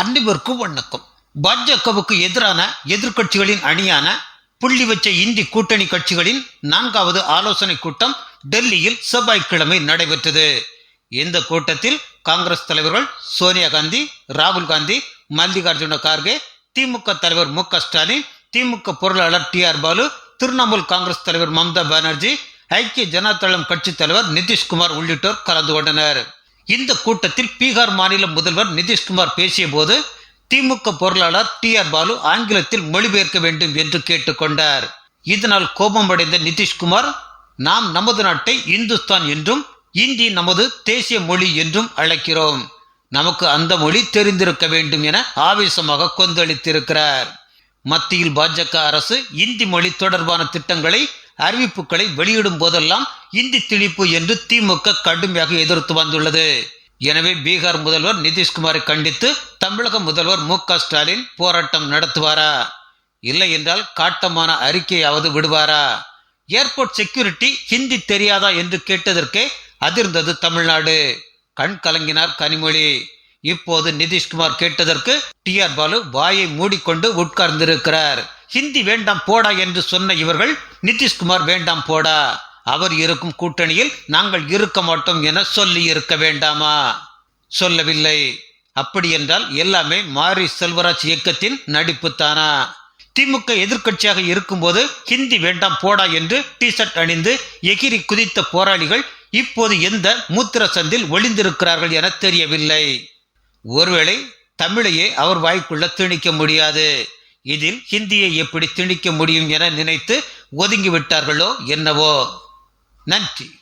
அனைவருக்கும் வணக்கம். பாஜகவுக்கு எதிரான எதிர்க்கட்சிகளின் அணியான புள்ளி வச்ச இந்தி கூட்டணி கட்சிகளின் நான்காவது ஆலோசனை கூட்டம் டெல்லியில் செவ்வாய்க்கிழமை நடைபெற்றது. இந்த கூட்டத்தில் காங்கிரஸ் தலைவர்கள் சோனியா காந்தி ராகுல் காந்தி மல்லிகார்ஜுன கார்கே திமுக தலைவர் மு க ஸ்டாலின் திமுக பொருளாளர் டி ஆர் பாலு திரிணாமுல் காங்கிரஸ் தலைவர் மம்தா பானர்ஜி ஐக்கிய ஜனதாதளம் கட்சித் தலைவர் நிதிஷ்குமார் உள்ளிட்டோர் கலந்து கொண்டனர். இந்த கூட்டத்தில் பீகார் மாநில முதல்வர் நிதிஷ்குமார் பேசிய போது திமுக பொருளாளர் டி ஆர் பாலு ஆங்கிலத்தில் மொழிபெயர்க்க வேண்டும் என்று கேட்டுக்கொண்டார். இதனால் கோபமடைந்த நிதிஷ்குமார் நாம் நமது நாட்டை இந்துஸ்தான் என்றும் இந்தி நமது தேசிய மொழி என்றும் அழைக்கிறோம். நமக்கு அந்த மொழி தெரிந்திருக்க வேண்டும் என ஆவேசமாக கொந்தளித்திருக்கிறார். மத்தியில் பாஜக அரசு இந்தி மொழி தொடர்பான திட்டங்களை அறிவிப்புகளை வெளியிடும் போதெல்லாம் இந்தி திணிப்பு என்று திமுக கடுமையாக எதிர்த்து வந்துள்ளது. எனவே பீகார் முதல்வர் நிதிஷ்குமாரை கண்டித்து தமிழக முதல்வர் மு க ஸ்டாலின் போராட்டம் நடத்துவாரா? இல்லை என்றால் காட்டமான அறிக்கையாவது விடுவாரா? ஏர்போர்ட் செக்யூரிட்டி ஹிந்தி தெரியாதா என்று கேட்டதற்கே அதிர்ந்தது தமிழ்நாடு. கண் கலங்கினார் கனிமொழி. இப்போது நிதிஷ்குமார் கேட்டதற்கு டி ஆர் பாலு வாயை மூடிக்கொண்டு உட்கார்ந்திருக்கிறார். ஹிந்தி வேண்டாம் போடா என்று சொன்ன இவர்கள் நிதிஷ்குமார் வேண்டாம் போடா. அவர் இருக்கும் கூட்டணியில் நாங்கள் இருக்க மாட்டோம் என சொல்லி இருக்க வேண்டாமா? சொல்லவில்லை. அப்படி என்றால் எல்லாமே மாரி செல்வராஜ் இயக்கத்தின் நடிப்பு தானா? திமுக எதிர்க்கட்சியாக இருக்கும்போது ஹிந்தி வேண்டாம் போடா என்று டிஷர்ட் அணிந்து எகிரி குதித்த போராளிகள் இப்போது எந்த மூத்திர சந்தில் ஒளிந்திருக்கிறார்கள் என தெரியவில்லை. ஒருவேளை தமிழையே அவர் வாய்க்குள்ள திணிக்க முடியாது. இதில் ஹிந்தியை எப்படி திணிக்க முடியும் என நினைத்து ஒதுங்கி விட்டார்களோ என்னவோ? நன்றி.